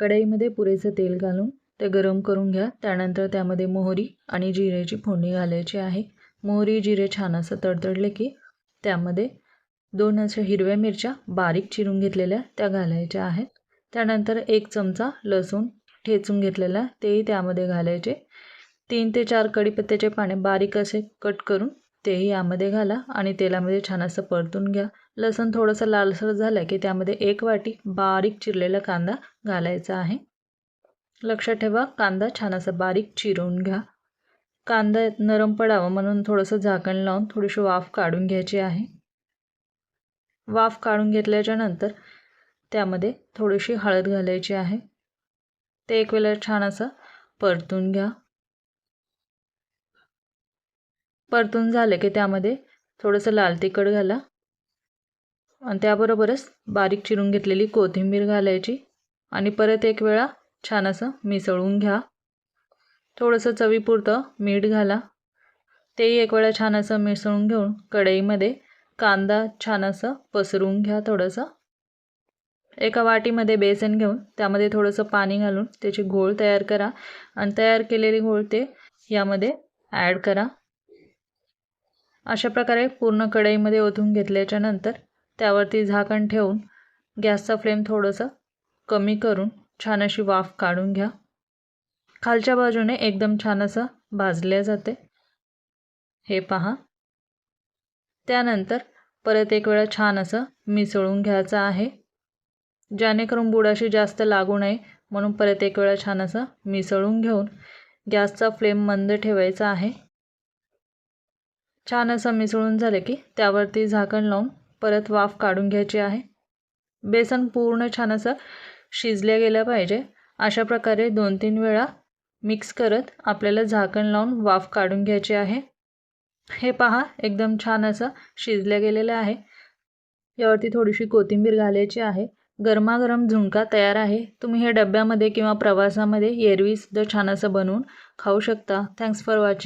कढईमध्ये पुरेसं तेल घालून ते गरम करून घ्या. त्यानंतर त्यामध्ये मोहरी आणि जिऱ्याची फोडणी घालायची आहे. मोहरी जिरे छान असं तडतडले की त्यामध्ये दोन अशा हिरव्या मिरच्या बारीक चिरून घेतलेल्या त्या घालायच्या आहेत. त्यानंतर एक चमचा लसूण ठेचून घेतलेला तेही त्यामध्ये घालायचे. तीन ते चार कडीपत्त्याचे पाने बारीक असे कट करून तेही यामध्ये घाला आणि तेलामध्ये छान असं परतून घ्या. लसूण थोडंसं लालसर झालं की त्यामध्ये एक वाटी बारीक चिरलेला कांदा घालायचा आहे. लक्षात ठेवा कांदा छान असा बारीक चिरून घ्या. कांदा नरम पडावा म्हणून थोडंसं झाकण लावून थोडीशी वाफ काढून घ्यायची आहे. वाफ काढून घेतल्याच्या नंतर त्यामध्ये थोडीशी हळद घालायची आहे. ते एक वेळेला छान असं परतून घ्या. परतून झालं की त्यामध्ये थोडंसं लाल तिखट घाला. आणि त्याबरोबरच बारीक चिरून घेतलेली कोथिंबीर घालायची. आणि परत एक वेळा छान असं मिसळून घ्या. थोडंसं चवीपुरतं मीठ घाला. तेही एक वेळा छान असं मिसळून घेऊन कढईमध्ये कांदा छान असं पसरून घ्या थोडंसं. एका वाटीमध्ये बेसन घेऊन त्यामध्ये थोडंसं पाणी घालून त्याची घोळ तयार करा. आणि तयार केलेली घोळ ते यामध्ये ॲड करा. अशा प्रकारे पूर्ण कढईमध्ये ओतून घेतल्याच्या नंतर त्यावरती झाकण ठेवून गॅसचा फ्लेम थोडंसं कमी करून छान अशी वाफ काढून घ्या. खालच्या बाजूने एकदम छान असं भाजल्या जाते. हे पहा. त्यानंतर परत एक वेळा छान असं मिसळून घ्यायचं आहे. जेणेकरून बुडाशी जास्त लागू नये म्हणून परत एक वेळा छान असं मिसळून घेऊन गॅसचा फ्लेम मंद ठेवायचा आहे. छान असं मिसळून झालं की त्यावरती झाकण लावून परत वाफ काढून घ्यायची आहे. बेसन पूर्ण छान असं शिजलं गेलं पाहिजे. अशा प्रकारे दोन तीन वेळा मिक्स करत आपल्याला झाकण लावून वाफ काढून घ्यायची आहे. हे पहा एकदम छान असं शिजल्या गेलेलं आहे. यावरती थोडीशी कोथिंबीर घालायची आहे. गरमागरम झुणका तयार आहे. तुम्ही हे डब्यामध्ये किंवा प्रवासामध्ये एरवीसुद्धा छान असं बनवून खाऊ शकता. Thanks for watching